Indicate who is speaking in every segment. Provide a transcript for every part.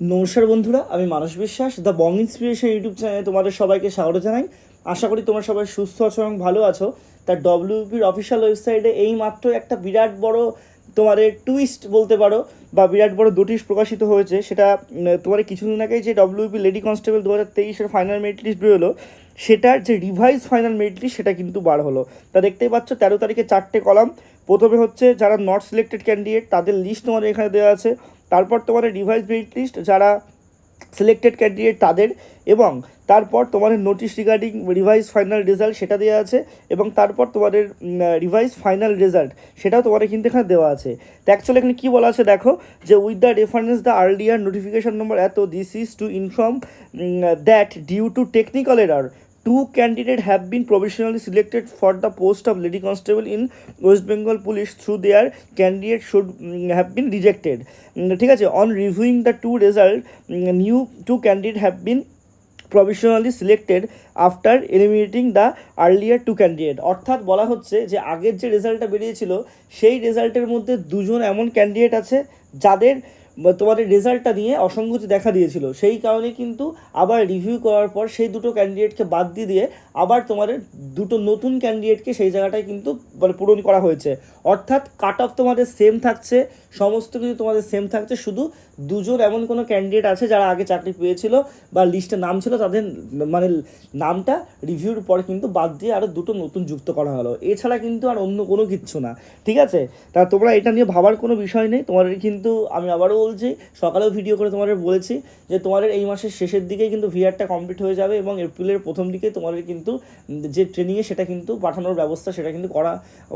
Speaker 1: নমস্কার বন্ধুরা, আমি মানস বিশ্বাস দ্য বং ইন্সপিরেশন ইউটিউব চ্যানেলে তোমাদের সবাইকে স্বাগত জানাই। আশা করি তোমরা সবাই সুস্থ আছো এবং ভালো আছো। তার ডব্লিউপির অফিসিয়াল ওয়েবসাইটে এই মাত্র একটা বিরাট বড় তোমাদের টুইস্ট বলতে পারো, বা বিরাট বড় নোটিশ প্রকাশিত হয়েছে। সেটা তোমার কিছুদিন আগে যে ডব্লিউপি লেডি কনস্টেবল দু হাজার তেইশের ফাইনাল মেরিট লিস্ট বেরোলো, সেটার যে রিভাইজ ফাইনাল মেরিট লিস্ট সেটা কিন্তু বার হলো। তা দেখতেই পাচ্ছ, তেরো তারিখে চারটে কলাম। প্রথমে হচ্ছে যারা নট সিলেক্টেড ক্যান্ডিডেট তাদের লিস্ট তোমাদের এখানে দেওয়া আছে। তারপর তোমাদের রিভাইজ মেরিট লিস্ট যারা সিলেক্টেড ক্যান্ডিডেট তাদের, এবং তারপর তোমাদের notice regarding revise final result সেটা দেওয়া আছে, এবং তারপর তোমাদের রিভাইজ ফাইনাল রেজাল্ট সেটাও তোমাদের কিন্তু এখানে দেওয়া আছে। তো অ্যাকচুয়ালি এখানে কী বলা আছে দেখো, যে with the reference the earlier notification number এত this is to inform that due to technical error two candidates have been provisionally selected for the post of lady constable in west bengal police through their candidate should mm, have been rejected ঠিক আছে on reviewing the two result mm, new two candidates have been provisionally selected after eliminating the earlier two candidate অর্থাৎ বলা হচ্ছে যে আগের যে রেজাল্টটা বেরিয়েছিল সেই রেজাল্টের মধ্যে দুজন এমন ক্যান্ডিডেট আছে যাদের তোমাদের রেজাল্টটা নিয়ে অসঙ্গতি দেখা দিয়েছিল। সেই কারণে কিন্তু আবার রিভিউ করার পর সেই দুটো ক্যান্ডিডেটকে বাদ দিয়ে দিয়ে আবার তোমাদের দুটো নতুন ক্যান্ডিডেটকে সেই জায়গাটায় কিন্তু মানে পূরণ করা হয়েছে। অর্থাৎ কাট অফ তোমাদের সেম থাকছে, সমস্ত কিছু তোমাদের সেম থাকছে, শুধু দুজন এমন কোনো ক্যান্ডিডেট আছে যারা আগে চাকরি পেয়েছিল বা লিস্টে নাম ছিল, তাদের মানে নামটা রিভিউর পর কিন্তু বাদ দিয়ে আরও দুটো নতুন যুক্ত করা হলো। এছাড়া কিন্তু আর অন্য কোনো কিচ্ছু না। ঠিক আছে? তা তোমরা এটা নিয়ে ভাবার কোনো বিষয় নেই। তোমাদের কিন্তু আমি আবারও বলছি, সকালেও ভিডিও করে তোমাদের বলেছি যে তোমাদের এই মাসের শেষের দিকেই কিন্তু ভিআরটা কমপ্লিট হয়ে যাবে এবং এপ্রিলের প্রথম দিকে তোমাদের কিন্তু যে ট্রেনিংয়ে সেটা কিন্তু পাঠানোর ব্যবস্থা সেটা কিন্তু করা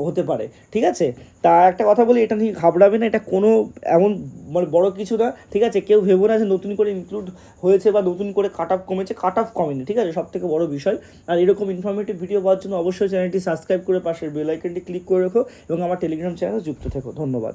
Speaker 1: হতে পারে। ঠিক আছে? তা একটা কথা বলি, এটা নিয়ে ঘাবড়াবে না, এটা কোনো এমন মানে বড় কিছু না, ঠিক আছে? কেউ ভেবো না যে নতুন করে ইনক্লুড হয়েছে বা নতুন করে কাট অফ কমেছে কাট অফ কমেনি, ঠিক আছে? সব থেকে বড় বিষয়। আর এরকম ইনফরমেটিভ ভিডিও পাওয়ার জন্য অবশ্যই চ্যানেলটি সাবস্ক্রাইব করে পাশের বেল আইকনটি ক্লিক করে রেখো এবং আমার টেলিগ্রাম চ্যানেলে যুক্ত থেকো। ধন্যবাদ।